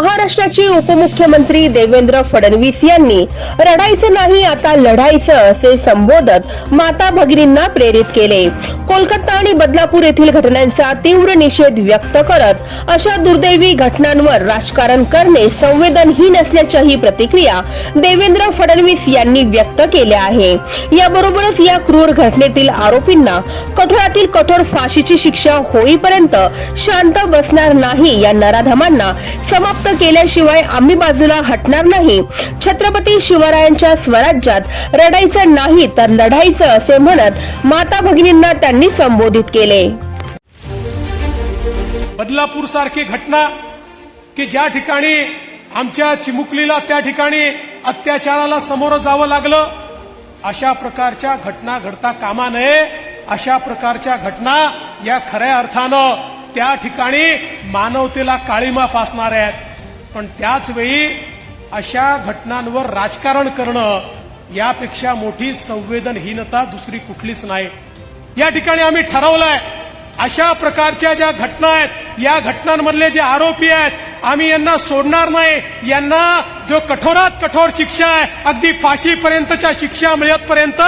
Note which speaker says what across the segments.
Speaker 1: महाराष्ट्राचे उपमुख्यमंत्री देवेंद्र फडणवीस यांनी रडायचं नाही आता लढायचं असे संबोधत माता भगिनींना प्रेरित केले. कोलकाता आणि बदलापूर येथील घटनांचा तीव्र निषेध व्यक्त करत अशा दुर्दैवी घटनांवर राजकारण करणे संवेदनहीन असल्याच्याही प्रतिक्रिया देवेंद्र फडणवीस यांनी व्यक्त केल्या आहे. याबरोबरच या क्रूर घटनेतील आरोपींना कठोरातील कठोर फाशीची शिक्षा होईपर्यंत शांत बसणार नाही या नराधमांना समाप्त केल्याशिवाय आम्ही बाजूला हटणार नाही. छत्रपती शिवरायांच्या स्वराज्यात रडायचं नाही तर लढायचं असे म्हणत माता भगिनींना त्यांनी संबोधित केले.
Speaker 2: बदलापूर सारखी घटना की ज्या ठिकाणी आमच्या चिमुकलीला त्या ठिकाणी अत्याचाराला समोर जावं लागलं अशा प्रकारच्या घटना घडता कामा नये. अशा प्रकारच्या घटना या खऱ्या अर्थानं त्या ठिकाणी मानवतेला काळीमा फासणार आहेत. पण त्याचवेळी अशा घटनांवर राजकारण करणं यापेक्षा मोठी संवेदनहीनता दुसरी कुठलीच नाही. या ठिकाणी आम्ही ठरवलंय अशा प्रकारच्या ज्या घटना आहेत या घटनांमधले जे आरोपी आहेत आम्ही यांना सोडणार नाही. यांना जो कठोरात कठोर शिक्षा आहे अगदी फाशीपर्यंतच्या शिक्षा मिळतपर्यंत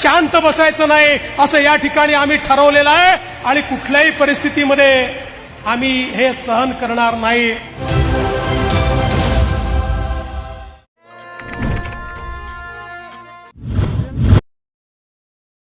Speaker 2: शांत बसायचं नाही असं या ठिकाणी आम्ही ठरवलेलं आहे. आणि कुठल्याही परिस्थितीमध्ये आम्ही हे सहन करणार नाही.